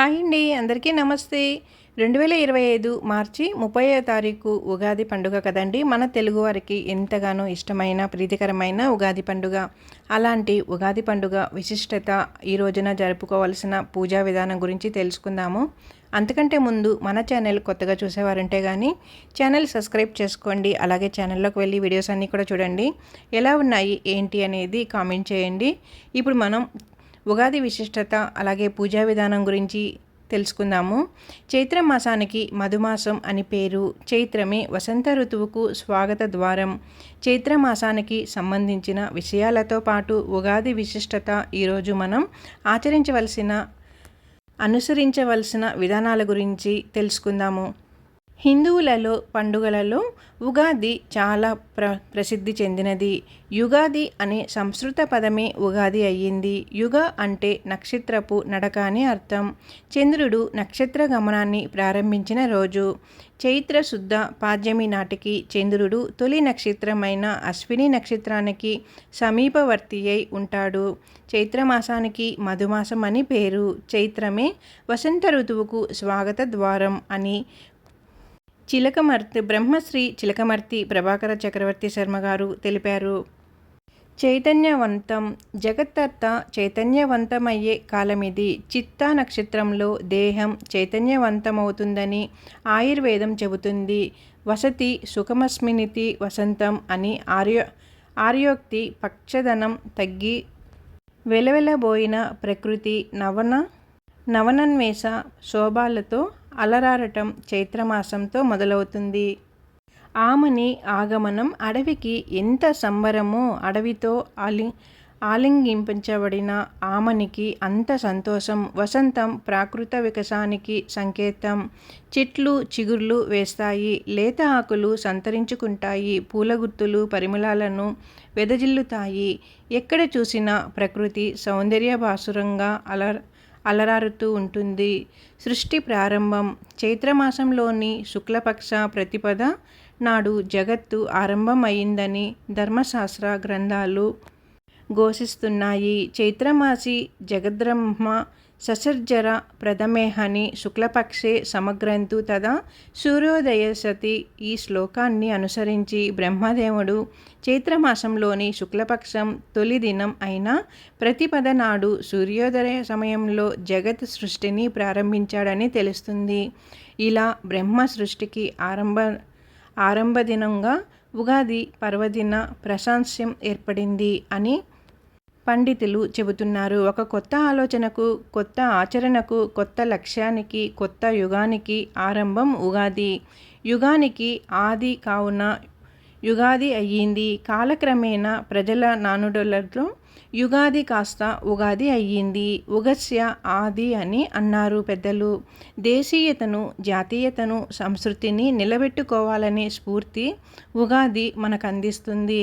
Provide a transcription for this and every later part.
Hi అండి అందరికీ నమస్తే. రెండు వేల ఇరవై ఐదు మార్చి ముప్పై తారీఖు ఉగాది పండుగ కదండి. మన తెలుగువారికి ఎంతగానో ఇష్టమైన ప్రీతికరమైన ఉగాది పండుగ. అలాంటి ఉగాది పండుగ విశిష్టత ఈ రోజున జరుపుకోవాల్సిన పూజా విధానం గురించి తెలుసుకుందాము. అంతకంటే ముందు మన ఛానల్ కొత్తగా చూసేవారంటే కానీ ఛానల్ సబ్స్క్రైబ్ చేసుకోండి. అలాగే ఛానల్లోకి వెళ్ళి వీడియోస్ అన్నీ కూడా చూడండి. ఎలా ఉన్నాయి ఏంటి అనేది కామెంట్ చేయండి. ఇప్పుడు మనం ఉగాది విశిష్టత అలాగే పూజా విధానం గురించి తెలుసుకుందాము. చైత్ర మాసానికి మధుమాసం అని పేరు. చైత్రమే వసంత ఋతువుకు స్వాగత ద్వారం. చైత్ర మాసానికి సంబంధించిన విషయాలతో పాటు ఉగాది విశిష్టత ఈరోజు మనం ఆచరించవలసిన అనుసరించవలసిన విధానాల గురించి తెలుసుకుందాము. హిందువులలో పండుగలలో ఉగాది చాలా ప్ర ప్రసిద్ధి చెందినది. యుగాది అనే సంస్కృత పదమే ఉగాది అయ్యింది. యుగ అంటే నక్షత్రపు నడక అని అర్థం. చంద్రుడు నక్షత్ర గమనాన్ని ప్రారంభించిన రోజు. చైత్ర శుద్ధ పాద్యమి నాటికి చంద్రుడు తొలి నక్షత్రమైన అశ్విని నక్షత్రానికి సమీపవర్తి అయి ఉంటాడు చైత్రమాసానికి మధుమాసం అని పేరు. చైత్రమే వసంత ఋతువుకు స్వాగత ద్వారం అని చిలకమర్తి బ్రహ్మశ్రీ చిలకమర్తి ప్రభాకర చక్రవర్తి శర్మ గారు తెలిపారు. చైతన్యవంతం జగత్తత్త చైతన్యవంతమయ్యే కాలమిది. చిత్తా నక్షత్రంలో దేహం చైతన్యవంతమవుతుందని ఆయుర్వేదం చెబుతుంది. వసతి సుఖమస్మినితి వసంతం అని ఆర్యో ఆర్యోక్తి పక్షధనం తగ్గి వెలవెలబోయిన ప్రకృతి నవన నవనన్వేష శోభాలతో అలరారటం చైత్రమాసంతో మొదలవుతుంది. ఆమని ఆగమనం అడవికి ఎంత సంబరమో అడవితో ఆలి ఆలింగింపించబడిన ఆమనికి అంత సంతోషం. వసంతం ప్రాకృత వికాసానికి సంకేతం. చెట్లు చిగుర్లు వేస్తాయి. లేత ఆకులు సంతరించుకుంటాయి. పూల గుర్తులు పరిమళాలను వెదజిల్లుతాయి. ఎక్కడ చూసినా ప్రకృతి సౌందర్య బాసురంగా అలర్ అలరారుతూ ఉంటుంది. సృష్టి ప్రారంభం. చైత్రమాసంలోని శుక్లపక్ష ప్రతిపద నాడు జగత్తు ఆరంభమైందని ధర్మశాస్త్ర గ్రంథాలు ఘోషిస్తున్నాయి. చైత్రమాసి జగద్బ్రహ్మ ససర్జర ప్రథమేహని శుక్లపక్షే సమగ్రంతు తదా సూర్యోదయ సతి ఈ శ్లోకాన్ని అనుసరించి బ్రహ్మదేవుడు చైత్రమాసంలోని శుక్లపక్షం తొలి దినం అయిన ప్రతిపద నాడు సూర్యోదయ సమయంలో జగత్ సృష్టిని ప్రారంభించాడని తెలుస్తుంది. ఇలా బ్రహ్మ సృష్టికి ఆరంభ ఆరంభ దినంగా ఉగాది పర్వదిన ప్రశాంస్యం ఏర్పడింది అని పండితులు చెబుతున్నారు. ఒక కొత్త ఆలోచనకు కొత్త ఆచరణకు కొత్త లక్ష్యానికి కొత్త యుగానికి ఆరంభం ఉగాది. యుగానికి ఆది కావున యుగాది అయ్యింది. కాలక్రమేణా ప్రజల నానుడులతో యుగాది కాస్త ఉగాది అయ్యింది. ఉగస్య ఆది అని అన్నారు పెద్దలు. దేశీయతను జాతీయతను సంస్కృతిని నిలబెట్టుకోవాలనే స్ఫూర్తి ఉగాది మనకు అందిస్తుంది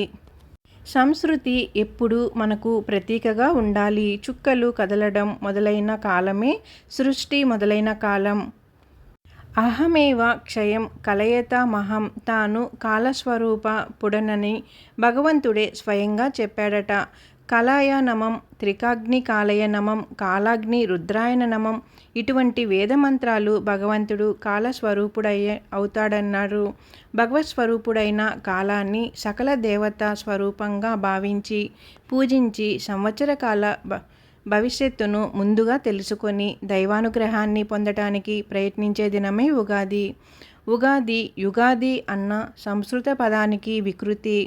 సంస్కృతి ఎప్పుడు మనకు ప్రతీకగా ఉండాలి. చుక్కలు కదలడం మొదలైన కాలమే సృష్టి మొదలైన కాలం. అహమేవ క్షయం కలయత మహం తాను కాలస్వరూప పుడనని భగవంతుడే స్వయంగా చెప్పాడట. కలాయ నమం త్రికాగ్ని కాలయ నమం కాలాగ్ని రుద్రాయన నమం ఇటువంటి వేదమంత్రాలు భగవంతుడు కాలస్వరూపుడయ్య అవుతాడన్నారు. భగవత్ స్వరూపుడైన కాలాన్ని సకల దేవత స్వరూపంగా భావించి పూజించి సంవత్సర కాల భవిష్యత్తును ముందుగా తెలుసుకొని దైవానుగ్రహాన్ని పొందటానికి ప్రయత్నించే దినమే ఉగాది. ఉగాది యుగాది అన్న సంస్కృత పదానికి వికృతి.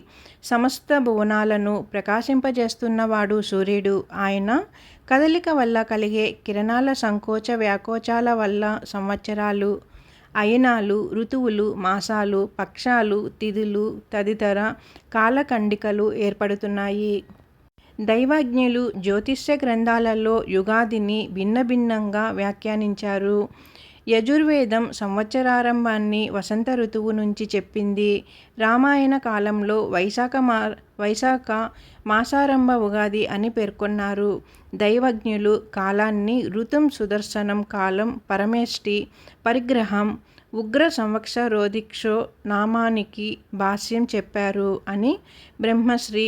సమస్త భువనాలను ప్రకాశింపజేస్తున్నవాడు సూర్యుడు. ఆయన కదలిక వల్ల కలిగే కిరణాల సంకోచ వ్యాకోచాల వల్ల సంవత్సరాలు అయనాలు ఋతువులు మాసాలు పక్షాలు తిథులు తదితర కాలఖండికలు ఏర్పడుతున్నాయి. దైవజ్ఞులు జ్యోతిష్య గ్రంథాలలో యుగాదిని భిన్న భిన్నంగా వ్యాఖ్యానించారు. యజుర్వేదం సంవత్సరారంభాన్ని వసంత ఋతువు నుంచి చెప్పింది. రామాయణ కాలంలో వైశాఖ మా వైశాఖ మాసారంభ ఉగాది అని పేర్కొన్నారు. దైవజ్ఞులు కాలాన్ని ఋతుం సుదర్శనం కాలం పరమేష్టి పరిగ్రహం ఉగ్ర సంవత్సరోదిక్షో నామానికి భాష్యం చెప్పారు అని బ్రహ్మశ్రీ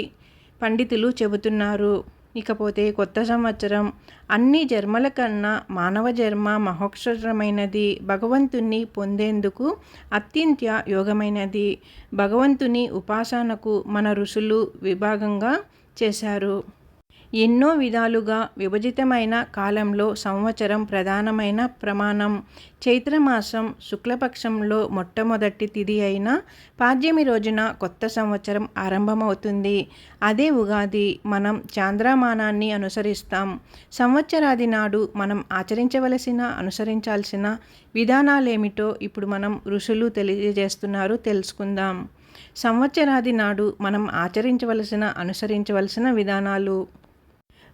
పండితులు చెబుతున్నారు. ఇకపోతే కొత్త సంవత్సరం. అన్ని జన్మల కన్నా మానవ జన్మ మహోక్షరమైనది. భగవంతుని పొందేందుకు అత్యంత యోగమైనది. భగవంతుని ఉపాసనకు మన ఋషులు విభాగంగా చేశారు. ఎన్నో విధాలుగా విభజితమైన కాలంలో సంవత్సరం ప్రధానమైన ప్రమాణం. చైత్రమాసం శుక్లపక్షంలో మొట్టమొదటి తిథి అయిన పాడ్యమి రోజున కొత్త సంవత్సరం ఆరంభమవుతుంది. అదే ఉగాది మనం చాంద్రమానాన్ని అనుసరిస్తాం. సంవత్సరాది నాడు మనం ఆచరించవలసిన అనుసరించాల్సిన విధానాలేమిటో ఇప్పుడు మనం ఋషులు తెలియజేస్తున్నారు తెలుసుకుందాం. సంవత్సరాది నాడు మనం ఆచరించవలసిన అనుసరించవలసిన విధానాలు.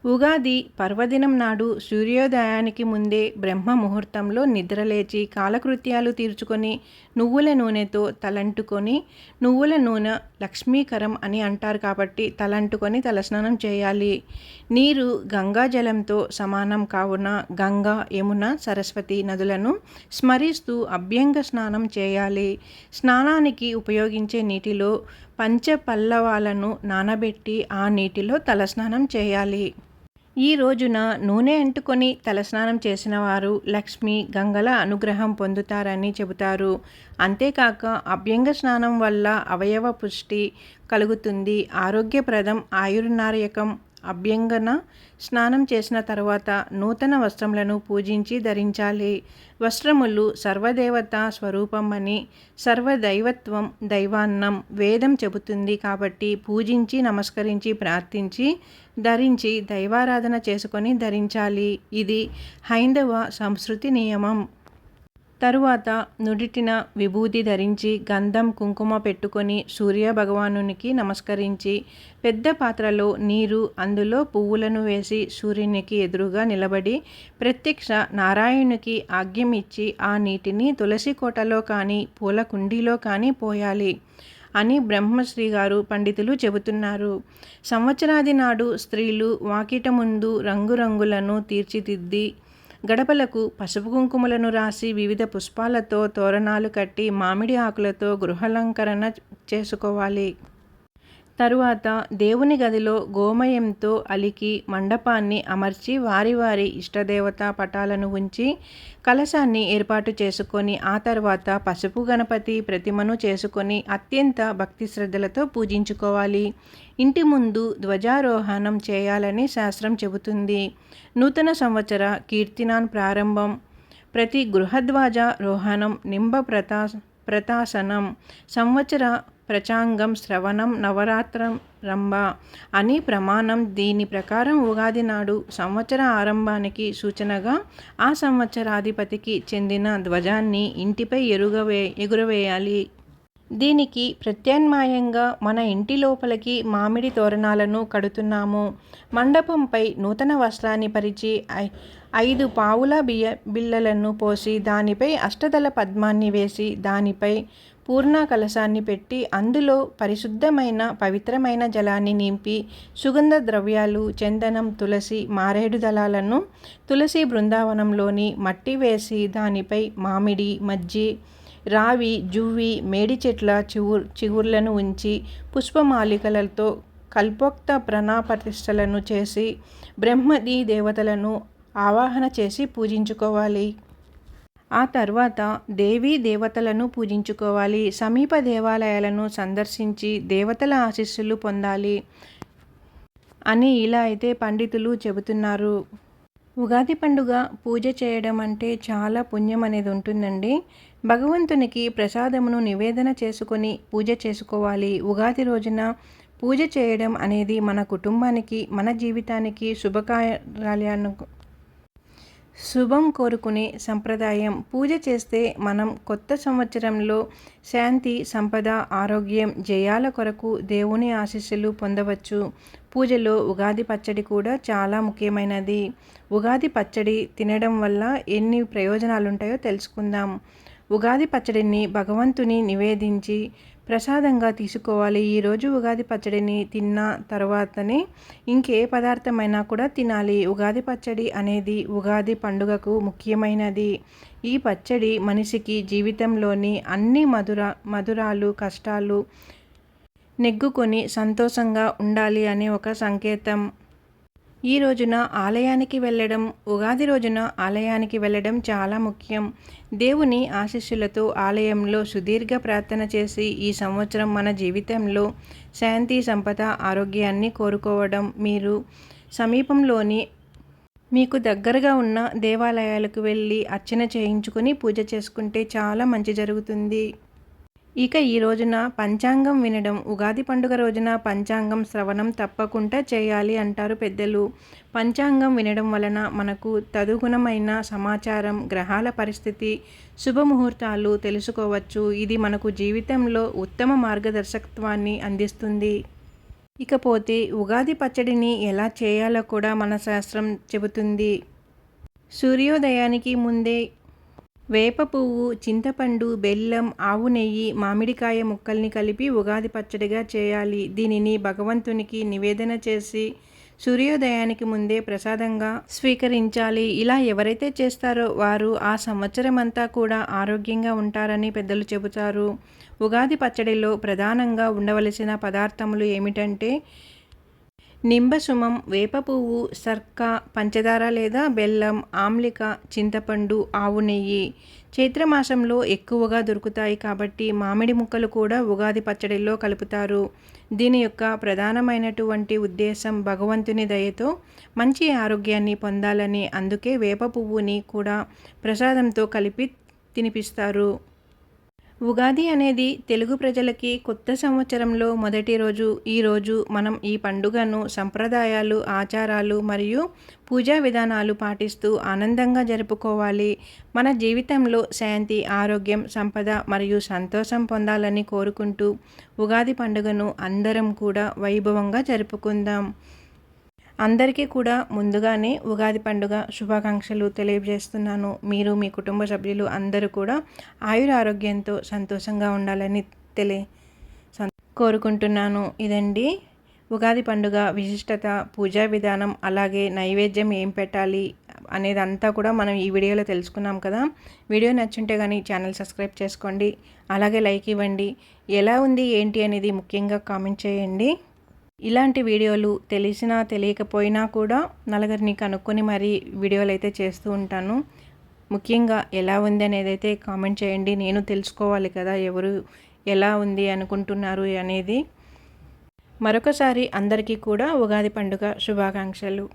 ఉగాది పర్వదినం నాడు సూర్యోదయానికి ముందే బ్రహ్మ ముహూర్తంలో నిద్రలేచి కాలకృత్యాలు తీర్చుకొని నువ్వుల నూనెతో తలంటుకొని నువ్వుల నూనె లక్ష్మీకరం అని అంటారు కాబట్టి తలంటుకొని తలస్నానం చేయాలి. నీరు గంగా జలంతో సమానం కావున గంగా యమున సరస్వతి నదులను స్మరిస్తూ అభ్యంగ స్నానం చేయాలి. స్నానానికి ఉపయోగించే నీటిలో పంచపల్లవాలను నానబెట్టి ఆ నీటిలో తలస్నానం చేయాలి. ఈ రోజున నూనె అంటుకొని తలస్నానం చేసిన వారు లక్ష్మి గంగల అనుగ్రహం పొందుతారని చెబుతారు. అంతేకాక అభ్యంగ స్నానం వల్ల అవయవ పుష్టి కలుగుతుంది. ఆరోగ్యప్రదం ఆయుర్నారయకం అభ్యంగన స్నానం చేసిన తర్వాత నూతన వస్త్రములను పూజించి ధరించాలి. వస్త్రములు సర్వదేవత స్వరూపం అని సర్వదైవత్వం దైవాన్నం వేదం చెబుతుంది కాబట్టి పూజించి నమస్కరించి ప్రార్థించి ధరించి దైవారాధన చేసుకొని ధరించాలి. ఇది హైందవ సంస్కృతి నియమం. తరువాత నుడిటిన విభూతి ధరించి గంధం కుంకుమ పెట్టుకొని సూర్య భగవానునికి నమస్కరించి పెద్ద పాత్రలో నీరు అందులో పువ్వులను వేసి సూర్యునికి ఎదురుగా నిలబడి ప్రత్యక్ష నారాయణునికి ఆజ్ఞం ఇచ్చి ఆ నీటిని తులసి కోటలో కానీ పూల కుండీలో కానీ పోయాలి అని బ్రహ్మశ్రీ గారు పండితులు చెబుతున్నారు. సంవత్సరాది నాడు స్త్రీలు వాకిట ముందు రంగురంగులను తీర్చిదిద్ది గడపలకు పసుపు కుంకుమలను రాసి వివిధ పుష్పాలతో తోరణాలు కట్టి మామిడి ఆకులతో గృహాలంకరణ చేసుకోవాలి. తరువాత దేవుని గదిలో గోమయంతో అలికి మండపాన్ని అమర్చి వారి వారి ఇష్టదేవత పటాలను ఉంచి కలశాన్ని ఏర్పాటు చేసుకొని ఆ తర్వాత పసుపు గణపతి ప్రతిమను చేసుకొని అత్యంత భక్తి శ్రద్ధలతో పూజించుకోవాలి. ఇంటి ముందు ధ్వజారోహణం చేయాలని శాస్త్రం చెబుతుంది. నూతన సంవత్సర కీర్తినాన్ ప్రారంభం. ప్రతి గృహధ్వజ రోహణం నింబ ప్రతా ప్రతాసనం. సంవత్సర ప్రచాంగం శ్రవణం నవరాత్రం రంభ అని ప్రమాణం దీని ప్రకారం ఉగాది నాడు సంవత్సర ఆరంభానికి సూచనగా ఆ సంవత్సరాధిపతికి చెందిన ధ్వజాన్ని ఇంటిపై ఎరుగవే ఎగురవేయాలి. దీనికి ప్రత్యామ్నాయంగా మన ఇంటి లోపలికి మామిడి తోరణాలను కడుతున్నాము. మండపంపై నూతన వస్త్రాన్ని పరిచి ఐదు పావుల బియ్య బిళ్ళలను పోసి దానిపై అష్టదల పద్మాన్ని వేసి దానిపై పూర్ణ కలశాన్ని పెట్టి అందులో పరిశుద్ధమైన పవిత్రమైన జలాన్ని నింపి సుగంధ ద్రవ్యాలు చందనం తులసి మారేడు దళాలను తులసి బృందావనంలోని మట్టి వేసి దానిపై మామిడి మజ్జి రావి జువ్వి మేడి చెట్ల చివుర్ చిగుర్లను ఉంచి పుష్పమాలికలతో కల్పోక్త ప్రణాపతిష్టలను చేసి బ్రహ్మది దేవతలను ఆవాహన చేసి పూజించుకోవాలి. ఆ తర్వాత దేవీ దేవతలను పూజించుకోవాలి సమీప దేవాలయాలను సందర్శించి దేవతల ఆశీస్సులు పొందాలి అని ఇలా అయితే పండితులు చెబుతున్నారు. ఉగాది పండుగ పూజ చేయడం అంటే చాలా పుణ్యం అనేది ఉంటుందండి. భగవంతునికి ప్రసాదమును నివేదన చేసుకొని పూజ చేసుకోవాలి. ఉగాది రోజున పూజ చేయడం అనేది మన కుటుంబానికి మన జీవితానికి శుభకార్యాలను శుభం కోరుకునే సంప్రదాయం. పూజ చేస్తే మనం కొత్త సంవత్సరంలో శాంతి సంపద ఆరోగ్యం జయాల కొరకు దేవుని ఆశీస్సులు పొందవచ్చు. పూజలో ఉగాది పచ్చడి కూడా చాలా ముఖ్యమైనది. ఉగాది పచ్చడి తినడం వల్ల ఎన్ని ప్రయోజనాలుంటాయో తెలుసుకుందాం. ఉగాది పచ్చడిని భగవంతుని నివేదించి ప్రసాదంగా తీసుకోవాలి. ఈరోజు ఉగాది పచ్చడిని తిన్న తర్వాతనే ఇంకే పదార్థమైనా కూడా తినాలి. ఉగాది పచ్చడి అనేది ఉగాది పండుగకు ముఖ్యమైనది. ఈ పచ్చడి మనిషికి జీవితంలోని అన్ని మధుర మధురాలు కష్టాలు నెగ్గుకొని సంతోషంగా ఉండాలి అనే ఒక సంకేతం. ఈ రోజున ఆలయానికి వెళ్ళడం ఉగాది రోజున ఆలయానికి వెళ్ళడం చాలా ముఖ్యం. దేవుని ఆశీస్సులతో ఆలయంలో సుదీర్ఘ ప్రార్థన చేసి ఈ సంవత్సరం మన జీవితంలో శాంతి సంపద ఆరోగ్యాన్ని కోరుకోవడం. మీరు సమీపంలోని మీకు దగ్గరగా ఉన్న దేవాలయాలకు వెళ్ళి అర్చన చేయించుకొని పూజ చేసుకుంటే చాలా మంచి జరుగుతుంది. ఇక ఈ రోజున పంచాంగం వినడం ఉగాది పండుగ రోజున పంచాంగం శ్రవణం తప్పకుండా చేయాలి అంటారు పెద్దలు. పంచాంగం వినడం వలన మనకు తదుగుణమైన సమాచారం గ్రహాల పరిస్థితి శుభముహూర్తాలు తెలుసుకోవచ్చు. ఇది మనకు జీవితంలో ఉత్తమ మార్గదర్శకత్వాన్ని అందిస్తుంది. ఇకపోతే ఉగాది పచ్చడిని ఎలా చేయాలో కూడా మన శాస్త్రం చెబుతుంది. సూర్యోదయానికి ముందే వేప పువ్వు చింతపండు బెల్లం ఆవు నెయ్యి మామిడికాయ ముక్కల్ని కలిపి ఉగాది పచ్చడిగా చేయాలి. దీనిని భగవంతునికి నివేదన చేసి సూర్యోదయానికి ముందే ప్రసాదంగా స్వీకరించాలి. ఇలా ఎవరైతే చేస్తారో వారు ఆ సంవత్సరం అంతా కూడా ఆరోగ్యంగా ఉంటారని పెద్దలు చెబుతారు. ఉగాది పచ్చడిలో ప్రధానంగా ఉండవలసిన పదార్థములు ఏమిటంటే నింబసుమం వేప పువ్వు సర్క పంచదార లేదా బెల్లం ఆమ్లిక చింతపండు ఆవు నెయ్యి చైత్రమాసంలో ఎక్కువగా దొరుకుతాయి కాబట్టి మామిడి ముక్కలు కూడా ఉగాది పచ్చడిలో కలుపుతారు. దీని యొక్క ప్రధానమైనటువంటి ఉద్దేశం భగవంతుని దయతో మంచి ఆరోగ్యాన్ని పొందాలని అందుకే వేప పువ్వుని కూడా ప్రసాదంతో కలిపి తినిపిస్తారు. ఉగాది అనేది తెలుగు ప్రజలకి కొత్త సంవత్సరంలో మొదటి రోజు. ఈరోజు మనం ఈ పండుగను సంప్రదాయాలు ఆచారాలు మరియు పూజా విధానాలు పాటిస్తూ ఆనందంగా జరుపుకోవాలి. మన జీవితంలో శాంతి ఆరోగ్యం సంపద మరియు సంతోషం పొందాలని కోరుకుంటూ ఉగాది పండుగను అందరం కూడా వైభవంగా జరుపుకుందాం. అందరికీ కూడా ముందుగానే ఉగాది పండుగ శుభాకాంక్షలు తెలియజేస్తున్నాను. మీరు మీ కుటుంబ సభ్యులు అందరూ కూడా ఆయుర ఆరోగ్యంతో సంతోషంగా ఉండాలని తెలియ కోరుకుంటున్నాను. ఇదండి ఉగాది పండుగ విశిష్టత పూజా విధానం అలాగే నైవేద్యం ఏం పెట్టాలి అనేది అంతా కూడా మనం ఈ వీడియోలో తెలుసుకున్నాం కదా. వీడియో నచ్చుంటే కానీ ఛానల్ సబ్స్క్రైబ్ చేసుకోండి. అలాగే లైక్ ఇవ్వండి. ఎలా ఉంది ఏంటి అనేది ముఖ్యంగా కామెంట్ చేయండి. ఇలాంటి వీడియోలు తెలిసినా తెలియకపోయినా కూడా నలుగురిని కనుక్కొని మరీ వీడియోలు అయితే చేస్తూ ఉంటాను. ముఖ్యంగా ఎలా ఉంది అనేది అయితే కామెంట్ చేయండి. నేను తెలుసుకోవాలి కదా ఎవరు ఎలా ఉంది అనుకుంటున్నారు అనేది. మరొకసారి అందరికీ కూడా ఉగాది పండుగ శుభాకాంక్షలు.